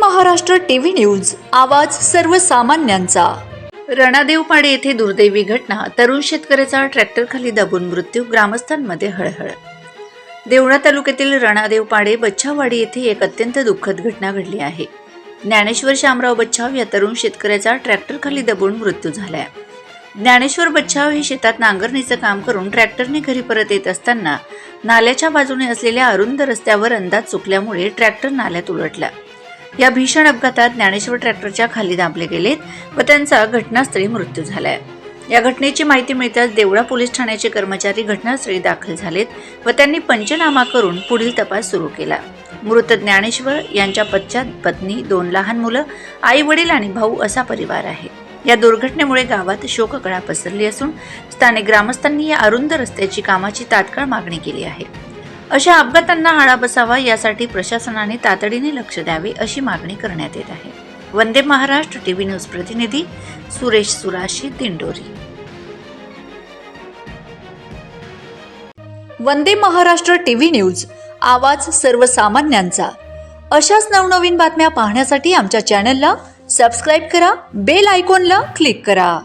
Maharashtra TV news आवाज सर्वसामान्यांचा. रणादेवपाडे येथे दुर्दैवी घटना तरुण शेतकऱ्याचा ट्रॅक्टरखाली दबून मृत्यू ग्रामस्थांमध्ये हळहळ. देवळा तालुक्यातील रणादेवपाडे बच्छावाडी येथे एक अत्यंत दुःखद घटना घडली आहे. ज्ञानेश्वर शामराव बच्छाव या तरुण शेतकऱ्याचा ट्रॅक्टरखाली दबून मृत्यू झालाय. ज्ञानेश्वर बच्छाव हे शेतात नांगरणीचं काम करून ट्रॅक्टरने घरी परत येत असताना नाल्याच्या बाजूने असलेल्या अरुंद रस्त्यावर अंदाज चुकल्यामुळे ट्रॅक्टर नाल्यात उलटला. या भीषण अपघातात ज्ञानेश्वर ट्रॅक्टरच्या खाली दाबले गेलेत व त्यांचा घटनास्थळी मृत्यू झालाय. या घटनेची माहिती मिळताच देवळा पोलीस ठाण्याचे कर्मचारी घटनास्थळी दाखल झालेत व त्यांनी पंचनामा करून पुढील तपास सुरू केला. मृत ज्ञानेश्वर यांच्या पश्चात पत्नी दोन लहान मुलं आई वडील आणि भाऊ असा परिवार आहे. या दुर्घटनेमुळे गावात शोककळा पसरली असून स्थानिक ग्रामस्थांनी या अरुंद रस्त्याची कामाची तात्काळ मागणी केली आहे. अशा अपघातांना आळा बसावा यासाठी प्रशासनाने तातडीने लक्ष द्यावे अशी मागणी करण्यात येत आहे. वंदे महाराष्ट्र टीव्ही न्यूज प्रतिनिधी सुरेश सुराशी दिंडोरी. वंदे महाराष्ट्र टीव्ही न्यूज आवाज सर्वसामान्यांचा. अशाच नवनवीन बातम्या पाहण्यासाठी आमच्या चॅनलला सबस्क्राईब करा बेल आयकॉनला क्लिक करा.